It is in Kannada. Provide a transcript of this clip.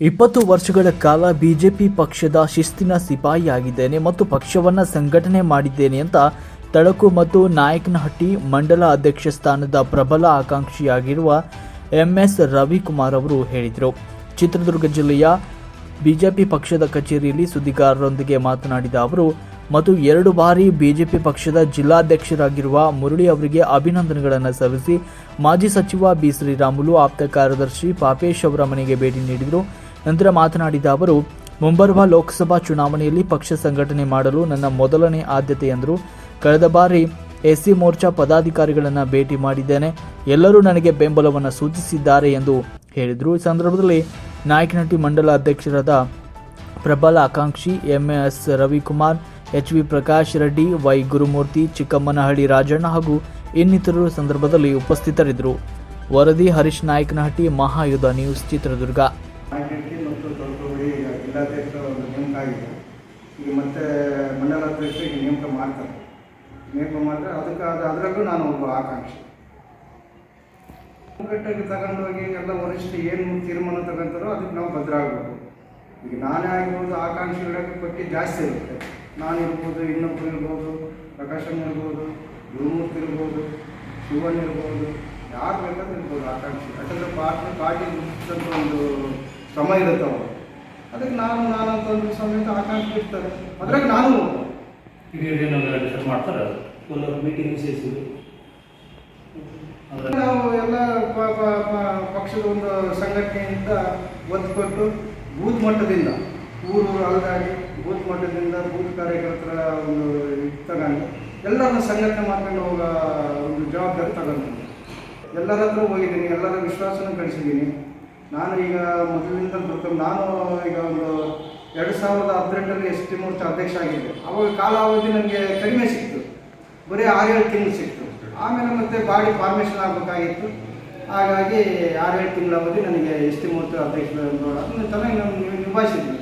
ಇಪ್ಪತ್ತು ವರ್ಷಗಳ ಕಾಲ ಬಿಜೆಪಿ ಪಕ್ಷದ ಶಿಸ್ತಿನ ಸಿಪಾಯಿಯಾಗಿದ್ದೇನೆ ಮತ್ತು ಪಕ್ಷವನ್ನ ಸಂಘಟನೆ ಮಾಡಿದ್ದೇನೆ ಅಂತ ತಳಕು ಮತ್ತು ನಾಯಕನಹಟ್ಟಿ ಮಂಡಲ ಅಧ್ಯಕ್ಷ ಸ್ಥಾನದ ಪ್ರಬಲ ಆಕಾಂಕ್ಷಿಯಾಗಿರುವ ಎಂಎಸ್ ರವಿಕುಮಾರ್ ಅವರು ಹೇಳಿದರು. ಚಿತ್ರದುರ್ಗ ಜಿಲ್ಲೆಯ ಬಿಜೆಪಿ ಪಕ್ಷದ ಕಚೇರಿಯಲ್ಲಿ ಸುದ್ದಿಗಾರರೊಂದಿಗೆ ಮಾತನಾಡಿದ ಅವರು ಮತ್ತು ಎರಡು ಬಾರಿ ಬಿಜೆಪಿ ಪಕ್ಷದ ಜಿಲ್ಲಾಧ್ಯಕ್ಷರಾಗಿರುವ ಮುರಳಿ ಅವರಿಗೆ ಅಭಿನಂದನೆಗಳನ್ನು ಸಲ್ಲಿಸಿ ಮಾಜಿ ಸಚಿವ ಬಿ ಶ್ರೀರಾಮುಲು, ಆಪ್ತ ಕಾರ್ಯದರ್ಶಿ ಪಾಪೇಶ್ ಅವರ ಮನೆಗೆ ಭೇಟಿ ನೀಡಿದರು. ನಂತರ ಮಾತನಾಡಿದ ಅವರು, ಮುಂಬರುವ ಲೋಕಸಭಾ ಚುನಾವಣೆಯಲ್ಲಿ ಪಕ್ಷ ಸಂಘಟನೆ ಮಾಡಲು ನನ್ನ ಮೊದಲನೇ ಆದ್ಯತೆ ಎಂದರು. ಕಳೆದ ಬಾರಿ ಎಸ್ಸಿ ಮೋರ್ಚಾ ಪದಾಧಿಕಾರಿಗಳನ್ನು ಭೇಟಿ ಮಾಡಿದ್ದೇನೆ. ಎಲ್ಲರೂ ನನಗೆ ಬೆಂಬಲವನ್ನು ಸೂಚಿಸಿದ್ದಾರೆ ಎಂದು ಹೇಳಿದರು. ಈ ಸಂದರ್ಭದಲ್ಲಿ ನಾಯಕನಹಟ್ಟಿ ಮಂಡಲ ಅಧ್ಯಕ್ಷರಾದ ಪ್ರಬಲ ಆಕಾಂಕ್ಷಿ, MS Ravikumar H V Prakash Reddy, Y Gurumurthy, Chikkammanahalli Rajanna ಹಾಗೂ ಇನ್ನಿತರರು ಸಂದರ್ಭದಲ್ಲಿ ಉಪಸ್ಥಿತರಿದ್ದರು. ವರದಿ ಹರೀಶ್ ನಾಯಕನಹಟ್ಟಿ, ಮಹಾಯುಧ ನ್ಯೂಸ್, ಚಿತ್ರದುರ್ಗ. ಮತ್ತು ಜಿಲ್ಲಾಧ್ಯಕ್ಷ ಒಂದು ನೇಮಕ ಮಾಡ್ತಾರೆ. ನೇಮಕ ಮಾಡಿದ್ರೆ ಅದಕ್ಕೆ ಅದು ಅದರಲ್ಲೂ ನಾನು ಒಬ್ಬ ಆಕಾಂಕ್ಷಿ. ಕಟ್ಟಾಗಿ ತಗೊಂಡೋಗಿ ಎಲ್ಲ ವರಿಷ್ಠ ಏನು ತೀರ್ಮಾನ ತಗೊಂತಾರೋ ಅದಕ್ಕೆ ನಾವು ಭದ್ರ ಆಗಬೇಕು ಈಗ ನಾನೇ ಆಗಿರ್ಬೋದು ಆಕಾಂಕ್ಷಿಗಳಿಗೆ ಪಟ್ಟಿ ಜಾಸ್ತಿ ಇರುತ್ತೆ. ನಾನು ಇರ್ಬೋದು ಇನ್ನೊಬ್ಬರು ಇರ್ಬೋದು ಪ್ರಕಾಶನ್ ಇರ್ಬೋದು ಗುರುಮೂರ್ತಿ ಇರ್ಬೋದು ಶಿವನ್ ಇರ್ಬೋದು ಯಾರು ಬೇಕಾದ್ರೂ ಇರ್ಬೋದು ಆಕಾಂಕ್ಷಿ. ಯಾಕಂದರೆ ಪಾರ್ಟಿ ಪಾರ್ಟಿ ಅಂತ ಒಂದು ಶ್ರಮ ಇರುತ್ತೆ ಅವರು ಅದಕ್ಕೆ ನಾನು ನಾನಂತ ಒಂದು ಸಮೇತ ಆಕಾಂಕ್ಷಿ ಇರ್ತಾರೆ. ಅದ್ರಾಗ ನಾನು ಡಿಸೈಡ್ ಮಾಡ್ತಾರೆ ಒಂದು ಮೀಟಿಂಗ್ ಸೇರಿಸಿದ್ರು ನಾವು ಎಲ್ಲ ಪಕ್ಷದ ಒಂದು ಸಂಘಟನೆಯಿಂದ ಒತ್ತು ಕೊಟ್ಟು ಬೂತ್ ಮಟ್ಟದಿಂದ ಊರು ಊರು ಅಲ್ಲದಾಗಿ ಬೂತ್ ಮಟ್ಟದಿಂದ ಬೂತ್ ಕಾರ್ಯಕರ್ತರ ಒಂದು ತಗೊಂಡು ಎಲ್ಲರನ್ನ ಸಂಘಟನೆ ಮಾಡ್ಕೊಂಡು ಹೋಗೋ ಒಂದು ಜವಾಬ್ದಾರಿ ತಗೊಂಡು. ಎಲ್ಲರ ಹೋಗಿದ್ದೀನಿ, ಎಲ್ಲರ ವಿಶ್ವಾಸನ ಗಳಿಸಿದ್ದೀನಿ ನಾನು ಈಗ ಮೊದಲಿಂದ ಬರ್ಕೊಂಡು ನಾನು ಈಗ ಒಂದು ಎರಡು ಸಾವಿರದ ಹದಿನೆಂಟರಲ್ಲಿ ಎಸ್ ಟಿ ಮೋರ್ಚಾ ಅಧ್ಯಕ್ಷ ಆಗಿದ್ದೆ. ಅವಾಗ ಕಾಲಾವಧಿ ನನಗೆ ಕಡಿಮೆ ಸಿಕ್ತು. ಬರೀ ಆರೇಳು ತಿಂಗಳು ಸಿಕ್ತು. ಆಮೇಲೆ ಮತ್ತೆ ಬಾಡಿ ಫಾರ್ಮೇಷನ್ ಆಗಬೇಕಾಗಿತ್ತು. ಹಾಗಾಗಿ ಆರೇಳು ತಿಂಗಳ ಅವಧಿ ನನಗೆ ಎಸ್ ಟಿ ಮೋರ್ಚಾ ಅಧ್ಯಕ್ಷ ಚೆನ್ನಾಗಿ ನಾನು ನಿಭಾಯಿಸಿದ್ವಿ